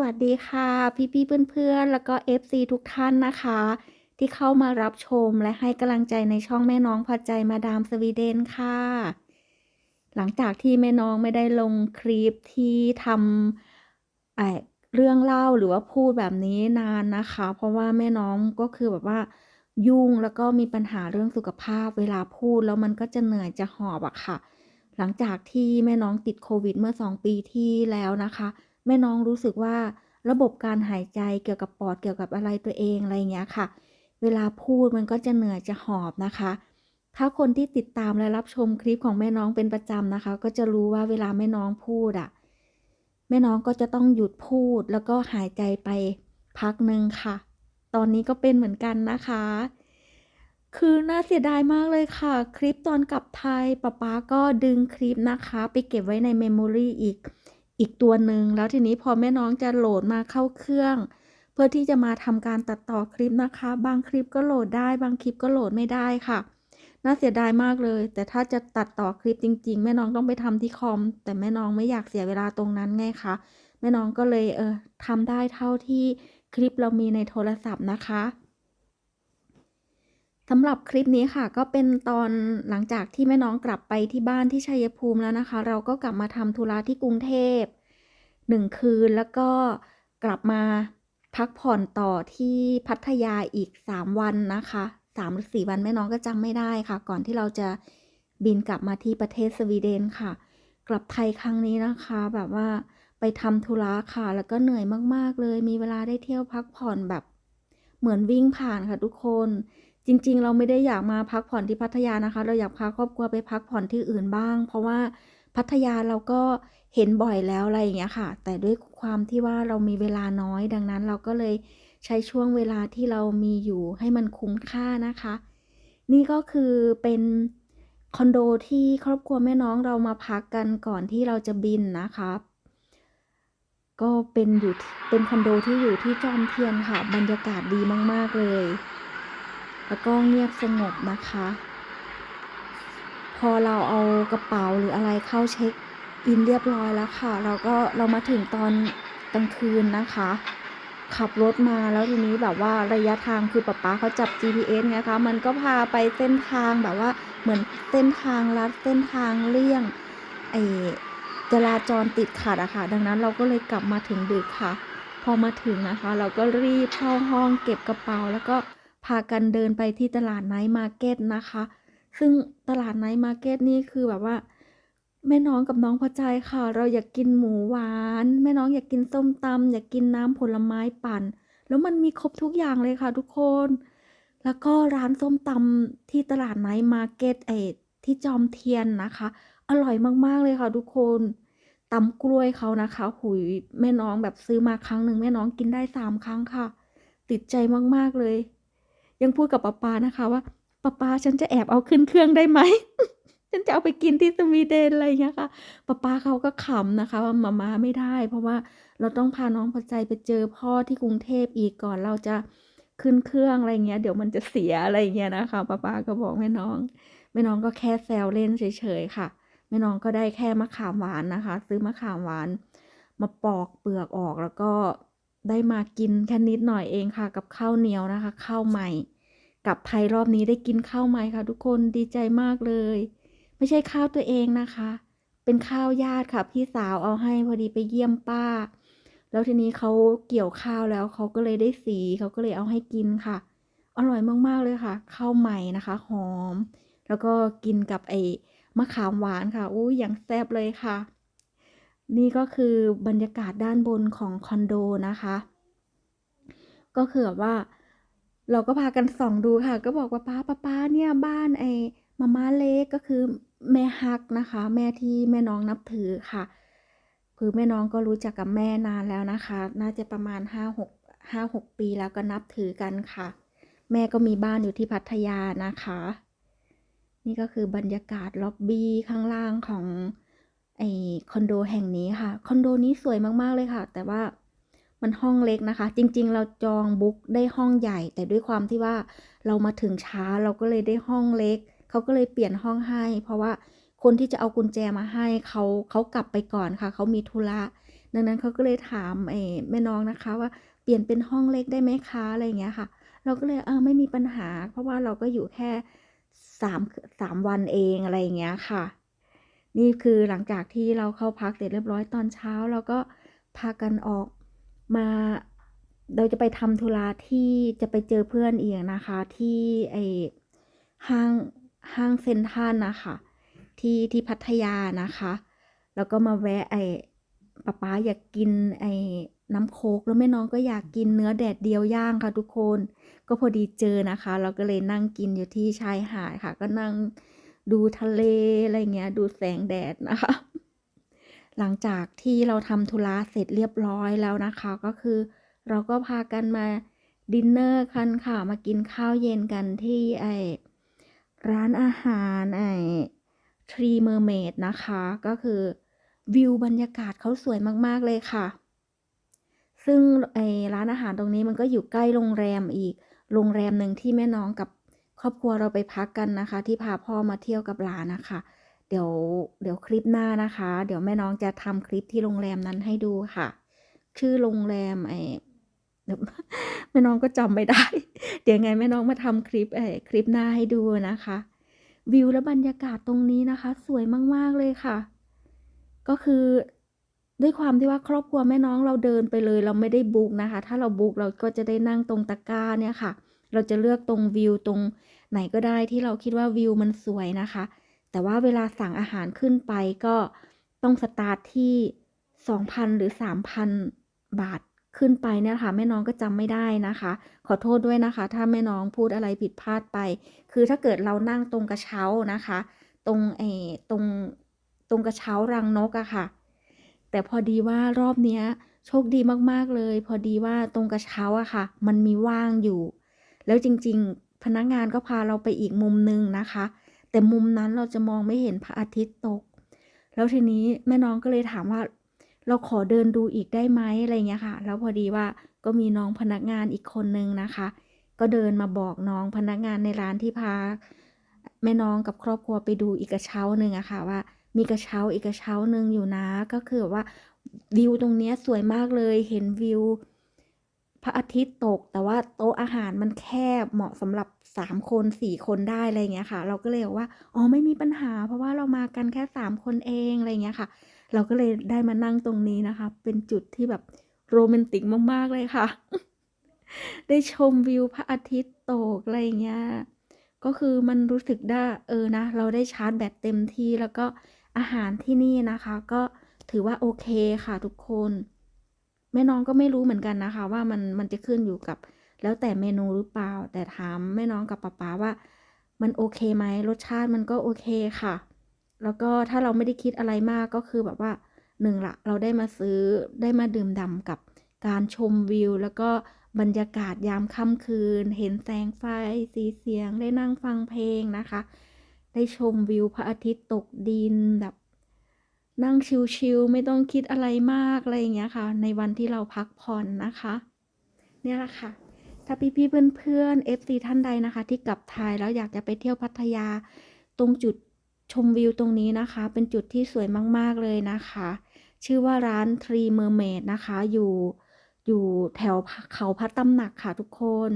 วัสดีค่ะ พี่ๆเพื่อนๆ แล้วก็ FC ทุกท่านนะคะ ที่เข้ามารับชมและให้กำลังใจในช่องแม่น้องพอใจมาดามสวีเดนค่ะ หลังจากที่แม่น้องไม่ได้ลงคลิปที่ทำเเรื่องเล่าหรือว่าพูดแบบนี้นานนะคะ เพราะว่าแม่น้องก็คือแบบว่ายุ่งแล้วก็มีปัญหาเรื่องสุขภาพเวลาพูดแล้วมันก็จะเหนื่อยจะหอบอะค่ะ หลังจากที่แม่น้องติดโควิดเมื่อ 2 ปีที่แล้วนะคะ แม่น้องรู้สึกว่าระบบการหายใจเกี่ยวกับปอดเกี่ยวกับอะไรตัวเองอะไรอย่างเงี้ยค่ะ เวลาพูดมันก็จะเหนื่อยจะหอบนะคะ ถ้าคนที่ติดตามและรับชมคลิปของแม่น้องเป็นประจำนะคะ ก็จะรู้ว่าเวลาแม่น้องพูดอะแม่น้องก็จะต้องหยุดพูดแล้วก็หายใจไปพักหนึ่งค่ะ ตอนนี้ก็เป็นเหมือนกันนะคะ คือน่าเสียดายมากเลยค่ะ คลิปตอนกลับไทยป๊าป๊าก็ดึงคลิปนะคะ ไปเก็บไว้ในเมมโมรีอีก อีกตัวหนึ่งแล้วทีนี้พอแม่น้องจะโหลดมาเข้าเครื่อง เพื่อที่จะมาทำการตัดต่อคลิปนะคะ บางคลิปก็โหลดได้ บางคลิปก็โหลดไม่ได้ค่ะ น่าเสียดายมากเลย แต่ถ้าจะตัดต่อคลิปจริง ๆ แม่น้องต้องไปทำที่คอม แต่แม่น้องไม่อยากเสียเวลาตรงนั้นไงคะแม่น้องก็เลยเออทำได้เท่าที่คลิปเรามีในโทรศัพท์นะคะ สำหรับคลิปนี้ค่ะก็เป็นตอนหลังจากที่แม่น้องกลับไปที่บ้านที่ชัยภูมิแล้วนะคะ เราก็กลับมาทำธุระที่กรุงเทพหนึ่งคืนแล้วก็กลับมาพักผ่อนต่อที่พัทยาอีก 3 วันนะคะ3หรือ4วันแม่น้องก็จำไม่ได้ค่ะ ก่อนที่เราจะบินกลับมาที่ประเทศสวีเดนค่ะ กลับไทยครั้งนี้นะคะ แบบว่าไปทำธุระค่ะ แล้วก็เหนื่อยมาก ๆ เลย มีเวลาได้เที่ยวพักผ่อนแบบเหมือนวิ่งผ่านค่ะทุกคน จริงๆ เราไม่ได้อยากมาพักผ่อนที่พัทยานะคะ เราอยากพาครอบครัวไปพักผ่อนที่อื่นบ้าง เพราะว่าพัทยาเราก็เห็นบ่อยแล้วอะไรอย่างเงี้ยค่ะ แต่ด้วยความที่ว่าเรามีเวลาน้อยดังนั้นเราก็เลยใช้ช่วงเวลาที่เรามีอยู่ให้มันคุ้มค่านะคะ นี่ก็คือเป็นคอนโดที่ครอบครัวแม่น้องเรามาพักกันก่อนที่เราจะบินนะคะก็เป็นอยู่เป็นคอนโดที่อยู่ที่จอมเทียนค่ะ บรรยากาศดีมาก ๆ เลย แล้วก็เงียบสงบนะคะ พอเราเอากระเป๋าหรืออะไรเข้าเช็คอินเรียบร้อยแล้วค่ะ เราก็เรามาถึงตอนกลางคืนนะคะ ขับรถมาแล้วทีนี้แบบว่าระยะทางคือป๊าป๊าเขาจับ GPS ไงคะ มันก็พาไปเส้นทางแบบว่าเหมือนเส้นทางลัดเส้นทางเลี่ยงไอจราจรติดขัดอะค่ะ ดังนั้นเราก็เลยกลับมาถึงดึกค่ะ พอมาถึงนะคะ เราก็รีบเข้าห้องเก็บกระเป๋าแล้วก็ พากันเดินไปที่ตลาดไนท์มาร์เก็ตนะคะ ซึ่งตลาดไนท์มาร์เก็ตนี่คือแบบว่าแม่น้องกับน้องพอใจค่ะ เราอยากกินหมูหวาน แม่น้องอยากกินส้มตำอยากกินน้ำผลไม้ปั่น แล้วมันมีครบทุกอย่างเลยค่ะทุกคน แล้วก็ร้านส้มตำที่ตลาดไนท์มาร์เก็ตไอที่จอมเทียนนะคะ อร่อยมากๆเลยค่ะทุกคนตำกล้วยเขานะคะหุยแม่น้องแบบซื้อมาครั้งหนึ่งแม่น้องกินได้สามครั้งค่ะ ติดใจมากๆเลย ยังพูดกับป๊าปานะคะว่าป๊าปาฉันจะแอบเอาขึ้นเครื่องได้ไหม ฉันจะเอาไปกินที่สวีเดนอะไรอย่างเงี้ยค่ะป๊าปาเขาก็ขำนะคะว่ามามาไม่ได้ เพราะว่าเราต้องพาน้องพอใจไปเจอพ่อที่กรุงเทพอีกก่อนเราจะขึ้นเครื่องอะไรเงี้ย เดี๋ยวมันจะเสียอะไรเงี้ยนะคะป๊าปาก็บอกแม่น้องแม่น้องก็แค่แซวเล่นเฉยๆค่ะแม่น้องก็ได้แค่มะขามหวานนะคะ ซื้อมะขามหวาน มาปอกเปลือกออกแล้วก็ ได้มากินแค่นิดหน่อยเองค่ะ กับข้าวเหนียวนะคะ ข้าวใหม่ กับไทยรอบนี้ได้กินข้าวใหม่ค่ะ ทุกคนดีใจมากเลย ไม่ใช่ข้าวตัวเองนะคะ เป็นข้าวญาติค่ะ พี่สาวเอาให้พอดีไปเยี่ยมป้า แล้วทีนี้เขาเกี่ยวข้าวแล้วเขาก็เลยได้สีเขาก็เลยเอาให้กินค่ะ อร่อยมากๆเลยค่ะข้าวใหม่นะคะหอม แล้วก็กินกับไอ้มะขามหวานค่ะอู้ย่างแซ่บเลยค่ะ นี่ก็คือบรรยากาศด้านบนของคอนโดนะคะ ก็คือแบบว่า เราก็พากันส่องดูค่ะ ก็บอกว่าป้าป้าป้าเนี่ยบ้านไอ้มาม่าเล็กก็คือแม่ฮักนะคะ แม่ที่แม่น้องนับถือค่ะ คือแม่น้องก็รู้จักกับแม่นานแล้วนะคะ น่าจะประมาณห้าหกห้าหกปีแล้วก็นับถือกันค่ะ แม่ก็มีบ้านอยู่ที่พัทยานะคะ นี่ก็คือบรรยากาศล็อบบี้ข้างล่างของ ไอคอนโดแห่งนี้ค่ะ คอนโดนี้สวยมากๆเลยค่ะ แต่ว่ามันห้องเล็กนะคะ จริง ๆ เราจองบุ๊กได้ห้องใหญ่ แต่ด้วยความที่ว่าเรามาถึงช้าเราก็เลยได้ห้องเล็ก เขาก็เลยเปลี่ยนห้องให้ เพราะว่าคนที่จะเอากุญแจมาให้เขาเขากลับไปก่อนค่ะ เขามีธุระดังนั้นเขาก็เลยถามไอ้แม่น้องนะคะ ว่าเปลี่ยนเป็นห้องเล็กได้ไหมคะอะไรอย่างเงี้ยค่ะ เราก็เลยเออไม่มีปัญหา เพราะว่าเราก็อยู่แค่สามสามวันเองอะไรอย่างเงี้ยค่ะ นี่คือหลังจากที่เราเข้าพักเสร็จเรียบร้อยตอนเช้าเราก็พากันออกมาเราจะไปทำธุระที่จะไปเจอเพื่อนเอีกนะคะ ที่ไอห้างห้างเซ็นทรัลนะคะที่ที่พัทยานะคะ แล้วก็มาแวะไอป๊าป๊าอยากกินไอน้ำโคกแล้วแม่น้องก็อยากกินเนื้อแดดเดียวย่างค่ะทุกคน ก็พอดีเจอนะคะ เราก็เลยนั่งกินอยู่ที่ชายหาดค่ะ ก็นั่ง ดูทะเลอะไรเงี้ย ดูแสงแดดนะคะ หลังจากที่เราทำธุระเสร็จเรียบร้อยแล้วนะคะ ก็คือ เราก็พากันมาดินเนอร์กันค่ะ มากินข้าวเย็นกันที่ไอร้านอาหารไอทรีเมอร์เมดนะคะ ก็คือวิวบรรยากาศเขาสวยมาก ๆ เลยค่ะ ซึ่งไอร้านอาหารตรงนี้มันก็อยู่ใกล้โรงแรมอีก โรงแรมหนึ่งที่แม่น้องกับ รอบครัวเราไปพักกันนะคะ ที่พาพ่อมาเที่ยวกับหลานนะคะ เดี๋ยวเดี๋ยวคลิปหน้านะคะ เดี๋ยวแม่น้องจะทำคลิปที่โรงแรมนั้นให้ดูค่ะ ชื่อโรงแรมไอแม่น้องก็จำไม่ได้ เดี๋ยวไงแม่น้องมาทำคลิปไอคลิปหน้าให้ดูนะคะ วิวและบรรยากาศตรงนี้นะคะ สวยมากๆเลยค่ะ ก็คือด้วยความที่ว่าครอบครัวแม่น้องเราเดินไปเลย เราไม่ได้บุกนะคะ ถ้าเราบุกเราก็จะได้นั่งตรงตะกร้าเนี่ยค่ะ เราจะเลือกตรงวิวตรง ไหนก็ได้ที่เราคิดว่าวิวมันสวยนะคะ แต่ว่าเวลาสั่งอาหารขึ้นไปก็ต้องสตาร์ทที่ 2,000 หรือ 3,000 บาทขึ้นไปเนี่ยค่ะแม่น้องก็จำไม่ได้นะคะ ขอโทษด้วยนะคะ ถ้าแม่น้องพูดอะไรผิดพลาดไป คือถ้าเกิดเรานั่งตรงกระเช้านะคะ ตรงไอ้ตรงตรงกระเช้ารังนกอะค่ะ แต่พอดีว่ารอบเนี้ยโชคดีมากๆเลย พอดีว่าตรงกระเช้าอะค่ะ มันมีว่างอยู่ แล้วจริง ๆ พนักงานก็พาเราไปอีกมุมนึงนะคะ แต่มุมนั้นเราจะมองไม่เห็นพระอาทิตย์ตก แล้วทีนี้แม่น้องก็เลยถามว่า เราขอเดินดูอีกได้ไหมอะไรเงี้ยค่ะ แล้วพอดีว่าก็มีน้องพนักงานอีกคนนึงนะคะ ก็เดินมาบอกน้องพนักงานในร้านที่พาแม่น้องกับครอบครัวไปดูอีกกระเช้าหนึ่งอะค่ะว่ามีกระเช้าอีกกระเช้าหนึ่งอยู่นะ ก็คือว่าวิวตรงนี้สวยมากเลยเห็นวิว พระอาทิตย์ตก แต่ว่าโต๊ะอาหารมันแคบเหมาะสำหรับสามคนสี่คนได้อะไรเงี้ยค่ะ เราก็เลยบอกว่าอ๋อไม่มีปัญหา เพราะว่าเรามากันแค่สามคนเองอะไรเงี้ยค่ะ เราก็เลยได้มานั่งตรงนี้นะคะ เป็นจุดที่แบบโรแมนติกมากๆเลยค่ะ ได้ชมวิวพระอาทิตย์ตกอะไรเงี้ยก็คือมันรู้สึกได้เออนะ เราได้ชาร์จแบตเต็มที่แล้วก็อาหารที่นี่นะคะ ก็ถือว่าโอเคค่ะทุกคน แม่น้องก็ไม่รู้เหมือนกันนะคะ ว่ามันมันจะขึ้นอยู่กับ แล้วแต่เมนูหรือเปล่า แต่ถามแม่น้องกับป๊าป๊าว่า มันโอเคไหมรสชาติมันก็โอเคค่ะ แล้วก็ถ้าเราไม่ได้คิดอะไรมากก็คือแบบว่าหนึ่งละเราได้มาซื้อได้มาดื่มด่ำกับการชมวิว แล้วก็บรรยากาศยามค่ำคืน เห็นแสงไฟสีเสียงได้นั่งฟังเพลงนะคะ ได้ชมวิวพระอาทิตย์ตกดินแบบ นั่งชิลๆไม่ต้องคิดอะไรมากอะไรอย่างเงี้ยค่ะ ในวันที่เราพักผ่อนนะคะ เนี่ยแหละค่ะ ถ้าพี่ๆเพื่อนๆ FC ท่านใดนะคะ ที่กลับไทยแล้วอยากจะไปเที่ยวพัทยา ตรงจุดชมวิวตรงนี้นะคะ เป็นจุดที่สวยมากๆเลยนะคะ ชื่อว่าร้าน Tree Mermaid นะคะ อยู่อยู่แถวเขาพัดตำหนักค่ะทุกคน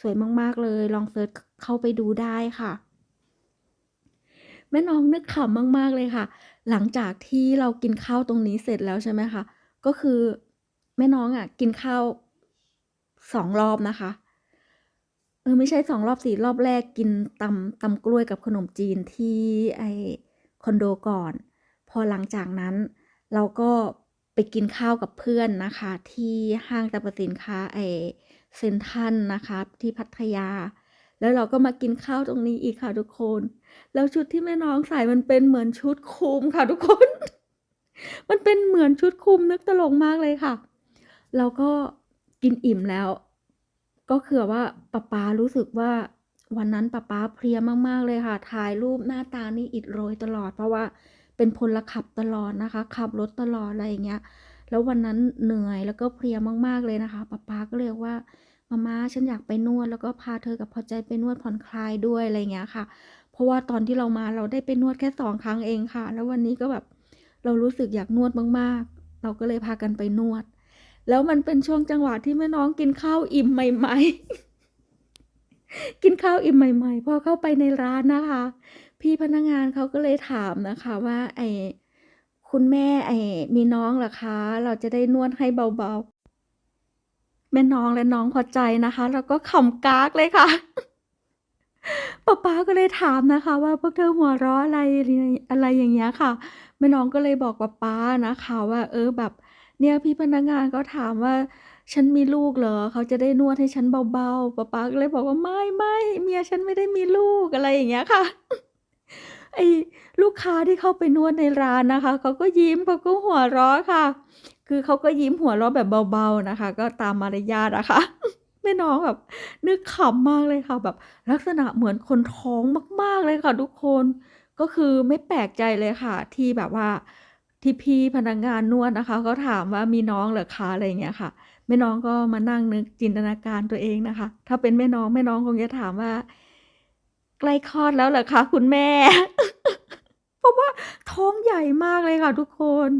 สวยมากๆเลย ลองเซิร์ชเข้าไปดูได้ค่ะ แม่น้องนึกขำมากๆเลยค่ะ หลังจากที่เรากินข้าวตรงนี้เสร็จแล้วใช่ไหมคะ ก็คือแม่น้องอะกินข้าวสองรอบนะคะ เออไม่ใช่สองรอบสี่รอบแรกกินตำตำกล้วยกับขนมจีนที่ไอคอนโดก่อน พอหลังจากนั้นเราก็ไปกินข้าวกับเพื่อนนะคะ ที่ห้างสรรพสินค้าไอเซนทันนะคะ ที่พัทยา แล้วเราก็มากินข้าวตรงนี้อีกค่ะทุกคน แล้วชุดที่แม่น้องใส่มันเป็นเหมือนชุดคลุมค่ะทุกคน มันเป็นเหมือนชุดคลุมนึกตลกมากเลยค่ะเราก็กินอิ่มแล้ว ก็คือว่าป๊าป๊ารู้สึกว่าวันนั้นป๊าป๊าเพลียมากๆเลยค่ะ ถ่ายรูปหน้าตานี่อิดโรยตลอด เพราะว่าเป็นพลขับตลอดนะคะ ขับรถตลอดอะไรอย่างเงี้ย แล้ววันนั้นเหนื่อยแล้วก็เพลียมากๆเลยนะคะป๊าป๊าก็เลยกว่ามาม่าฉันอยากไปนวดแล้วก็พาเธอกับพอใจไปนวดผ่อนคลายด้วยอะไรอย่างเงี้ยค่ะ ราะว่าตอนที่เรามาเราได้ไปนวดแค่สองครั้งเองค่ะ แล้ววันนี้ก็แบบเรารู้สึกอยากนวดมากๆ เราก็เลยพากันไปนวด แล้วมันเป็นช่วงจังหวะที่แม่น้องกินข้าวอิ่มใหม่ ๆ กินข้าวอิ่มใหม่ ๆ พอเข้าไปในร้านนะคะ พี่พนักงานเขาก็เลยถามนะคะว่าไอ้คุณแม่ไอ้มีน้องเหรอคะ?เราจะได้นวดให้เบาๆ แม่น้องและน้องพอใจนะคะ แล้วก็ขำกากเลยค่ะ ป๊าป๊าก็เลยถามนะคะ ว่า"พวกเธอหัวเราะอะไร?"อะไรอะไรอย่างเงี้ยค่ะ แม่น้องก็เลยบอกป๊าป๊านะคะว่า"เออแบบ เนี่ยพี่พนักงานเขาถามว่า ฉันมีลูกเหรอ?เขาจะได้นวดให้ฉันเบาๆ"ป๊าป๊าก็เลยบอกว่า"ไม่ๆเมียฉันไม่ได้มีลูก"อะไรอย่างเงี้ยค่ะไอ้ลูกค้าที่เข้าไปนวดในร้านนะคะเขาก็ยิ้มเขาก็หัวเราะค่ะ คือเขาก็ยิ้มหัวเราะแบบเบาๆนะคะ ก็ตามมารยาทอะคะ ม่น้องแบบ นึกขำมากเลยค่ะแบบ ลักษณะเหมือนคนท้องมาก ๆเลยค่ะทุกคน ก็คือไม่แปลกใจเลยค่ะ ที่แบบว่าที่พี่พนักงานนวดนะคะเขาถามว่า"มีน้องเหรือคะ?"อะไรอย่างเงี้ยค่ะ แม่น้องก็มานั่งนึกจินตนาการตัวเองนะคะ ถ้าเป็นแม่น้องแม่น้องคงจะถามว่า"ใกล้คลอดแล้วเหรอคะคุณแม่?"เพราะว่าท้องใหญ่มากเลยค่ะทุกคน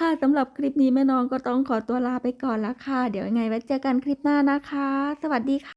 ค่ะสำหรับคลิปนี้แม่น้องก็ต้องขอตัวลาไปก่อนละค่ะ เดี๋ยวยังไงไว้เจอกันคลิปหน้านะคะ สวัสดีค่ะ